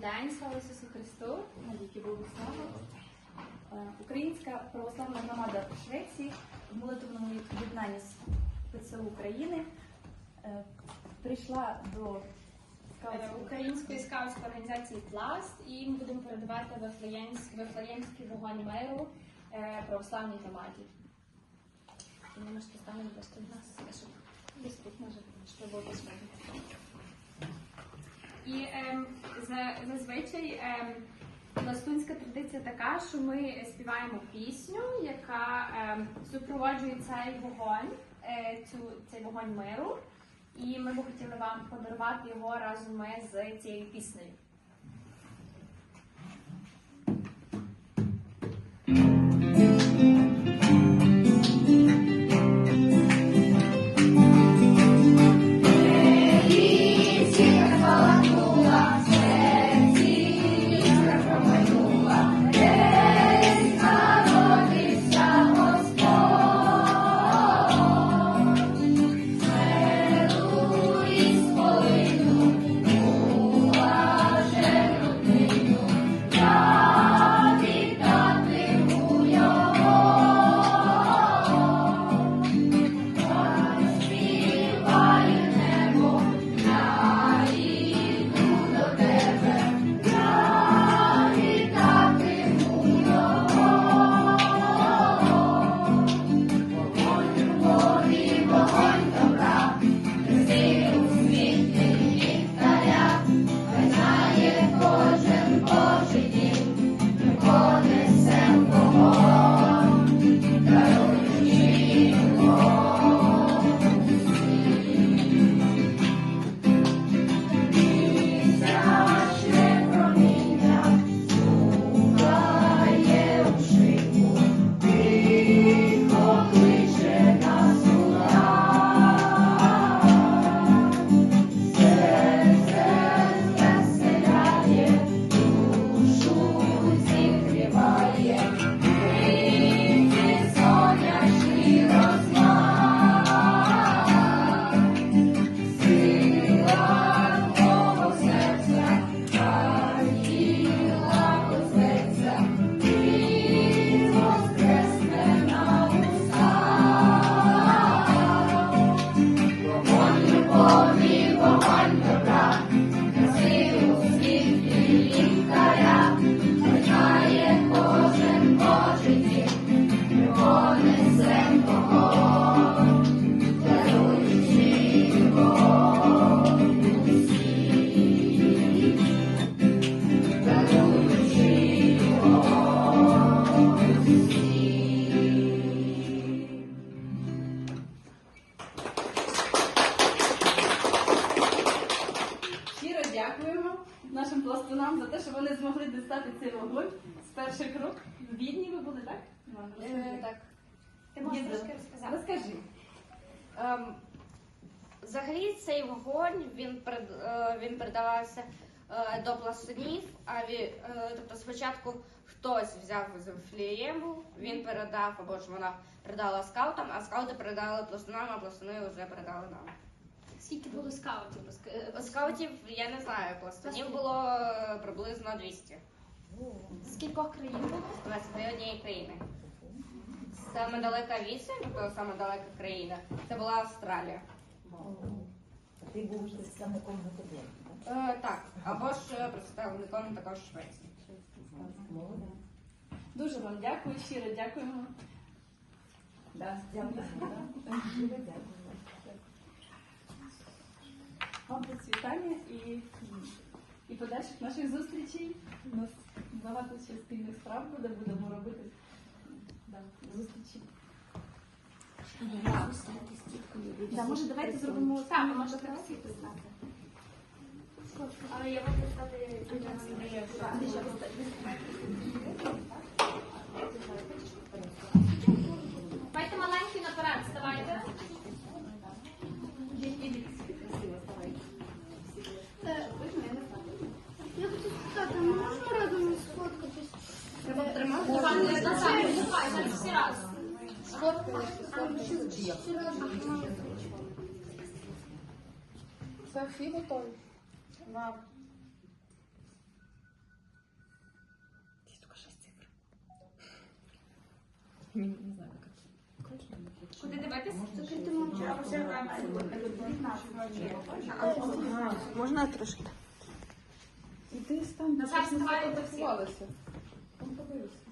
день, слава Ісусу Христу! Навіки Богу слава. Е, Українська православна громада Швеції в молитвеному єднанні з ПЦУ України е, прийшла до Е, Української скаутської організації Пласт і ми будемо передавати Вифлеємський, вогонь миру православній громаді. І ми можете ставити просто нас, щоб доступно, щоб було безпечно. І ем, за, зазвичай ем, ластунська традиція така, що ми співаємо пісню, яка ем, супроводжує цей вогонь, е, цю, цей вогонь миру. І ми б хотіли вам подарувати його разом з цією піснею. Дістати цей вогонь з перших рук. В Відні ви були, так? Іван, розкажи. так. Ти можеш трошки розказати? Розкажи. Ем, взагалі цей вогонь він е, він передавався е, до пластунів, а ві, е, тобто спочатку хтось взяв з Вифлеєму, він передав, або ж вона передала скаутам, а скаути передали пластунам, а пластуни вже передали нам. Скільки було скаутів? Е, Скаутів я не знаю, пластунів було е, приблизно 200 З кількох країн було? з 21 країни. Саме далека відстань, тобто саме далека країна, це була Австралія. Ти був представником ГТБ, так? Е, так, або ж представником також Швеції. Дуже вам дякую, щиро дякуємо. Дякую. Щиро дякую. Вам процвітання і, і подальших наших зустрічей. У нас багато ще спільних справ буде, будемо робити да, зустрічі. Да, може, давайте зробимо Так, може всі признати. Але я можу стати всі разом. Чи як? Все, всі готові? Вам. Не знаю, как. Куди дивитись? Закрити мовчання. Можна трошки? Іди стань. на вставай, так сіялися. Он побився.